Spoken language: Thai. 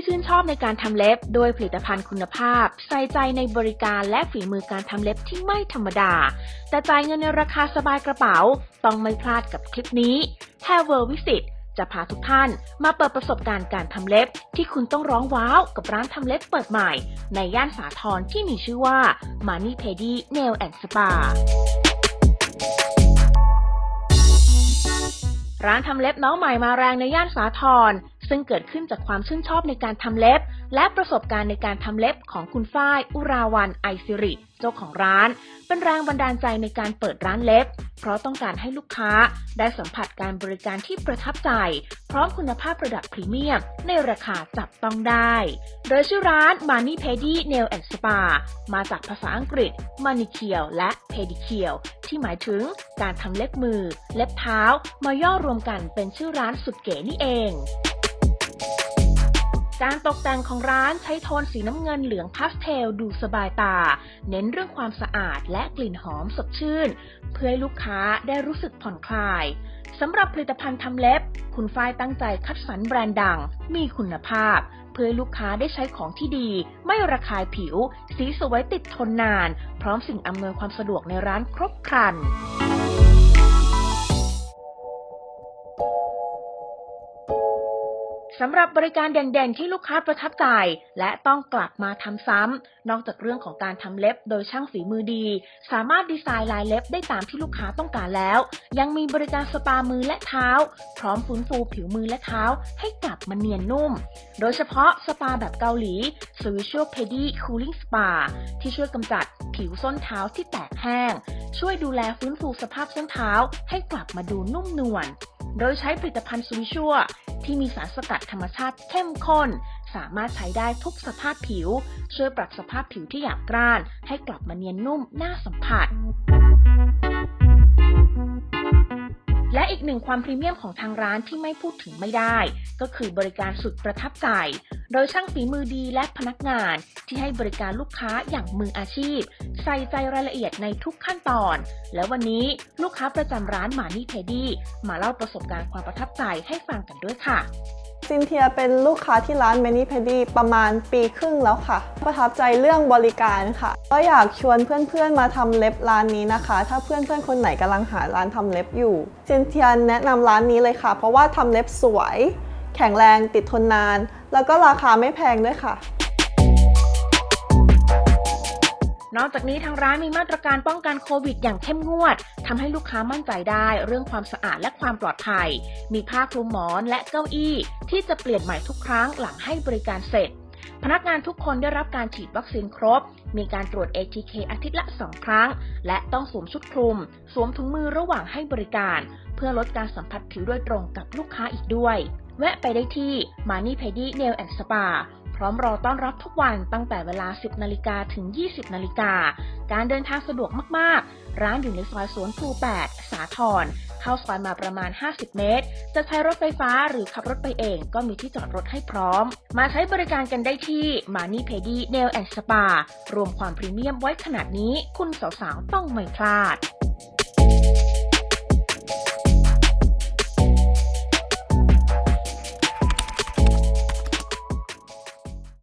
ที่ชื่นชอบในการทำเล็บ โดยผลิตภัณฑ์คุณภาพ ใส่ใจในบริการและฝีมือการทำเล็บที่ไม่ธรรมดา แต่จ่ายเงินในราคาสบายกระเป๋า ต้องไม่พลาดกับคลิปนี้ h a v e r Visit จะพาทุกท่านมาเปิดประสบการณ์การทำเล็บ ที่คุณต้องร้องว้าวกับร้านทำเล็บเปิดใหม่ ในย่านสาทรที่มีชื่อว่า Money Pedi Nail and Spa ร้านทำเล็บน้องใหม่มาแรงในย่านสาทร ซึ่งเกิดขึ้นจากความชื่นชอบในการทำเล็บ และประสบการณ์ในการทำเล็บของคุณฝ้าย อุราวันไอซิริ เจ้าของร้าน เป็นแรงบันดาลใจในการเปิดร้านเล็บ เพราะต้องการให้ลูกค้าได้สัมผัสการบริการที่ประทับใจ พร้อมคุณภาพระดับพรีเมียม ในราคาจับต้องได้ โดยชื่อร้าน Money Pedi Nail and Spa มาจากภาษาอังกฤษ Manicure และ Pedicure ที่หมายถึงการทำเล็บมือ เล็บเท้า มาย่อรวมกันเป็นชื่อร้านสุดเก๋นี่เอง การตกแต่งของร้านใช้โทนสีน้ำเงินเหลืองพาสเทลดูสบายตา เน้นเรื่องความสะอาดและกลิ่นหอมสดชื่น เพื่อให้ลูกค้าได้รู้สึกผ่อนคลายสำหรับผลิตภัณฑ์ทำเล็บ คุณฝ้ายตั้งใจคัดสรรแบรนด์ดัง มีคุณภาพ เพื่อลูกค้าได้ใช้ของที่ดี ไม่ระคายผิว สีสวยติดทนนาน พร้อมสิ่งอำนวยความสะดวกในร้านครบครัน สำหรับบริการเด่นๆ ที่ลูกค้าประทับใจ และต้องกลับมาทำซ้ำ นอกจากเรื่องของการทำเล็บโดยช่างฝีมือดี สามารถดีไซน์ลายเล็บได้ตามที่ลูกค้าต้องการแล้ว ยังมีบริการสปามือและเท้า พร้อมฟื้นฟูผิวมือและเท้า ให้กลับมาเนียนนุ่ม โดยเฉพาะสปาแบบเกาหลี s w i s h u a l Pedi Cooling Spa ที่ช่วยกำจัดผิวส้นเท้าที่แตกแห้ง ช่วยดูแลฟื้นฟูสภาพส้นเท้าให้กลับมาดูนุ่มนวลโดยใช้ผลิตภัณฑ์สวิชัว ที่มีสารสกัดธรรมชาติเข้มข้น สามารถใช้ได้ทุกสภาพผิว ช่วยปรับสภาพผิวที่หยาบกร้าน ให้กลับมาเนียนนุ่มน่าสัมผัสและอีกหนึ่งความพรีเมียมของทางร้านที่ไม่พูดถึงไม่ได้ ก็คือบริการสุดประทับใจ โดยช่างฝีมือดีและพนักงานที่ให้บริการลูกค้าอย่างมืออาชีพ ใส่ใจรายละเอียดในทุกขั้นตอน และวันนี้ลูกค้าประจำร้านหมานี่เทดี้มาเล่าประสบการณ์ความประทับใจให้ฟังกันด้วยค่ะซินเทียเป็นลูกค้าที่ร้าน Many p e d y ประมาณปีครึ่งแล้วค่ะ ประทับใจเรื่องบริการค่ะ ก็อยากชวนเพื่อนๆมาทำเล็บร้านนี้นะคะ ถ้าเพื่อนๆคนไหนกำลังหาร้านทำเล็บอยู่ซินเทียแนะนำร้านนี้เลยค่ะ เพราะว่าทำเล็บสวย แข็งแรงติดทนนาน แล้วก็ราคาไม่แพงด้วยค่ะ นอกจากนี้ทางร้านมีมาตรการป้องกันโควิดอย่างเข้มงวดทำให้ลูกค้ามั่นใจได้เรื่องความสะอาดและความปลอดภัย มีผ้าคลุมหมอนและเก้าอี้ ที่จะเปลี่ยนใหม่ทุกครั้งหลังให้บริการเสร็จพนักงานทุกคนได้รับการฉีดวัคซีนครบ มีการตรวจ ATK อาทิตย์ละ 2 ครั้ง และต้องสวมชุดคลุม สวมถุงมือระหว่างให้บริการ เพื่อลดการสัมผัสผิวโดยตรงกับลูกค้าอีกด้วย แวะไปได้ที่ Money Pedi Nail and Spa พร้อมรอต้อนรับทุกวันตั้งแต่เวลา 10 นาฬิกาถึง 20 นาฬิกา การเดินทางสะดวกมาก ๆ ร้านอยู่ในซอยสวนพลู8 สาทรเข้าซอยมาประมาณ 50 เมตร จะใช้รถไฟฟ้าหรือขับรถไปเองก็มีที่จอดรถให้พร้อม มาใช้บริการกันได้ที่ Money Pedi Nail and Spa รวมความพรีเมียมไว้ขนาดนี้ คุณสาว ๆ ต้องไม่พลาด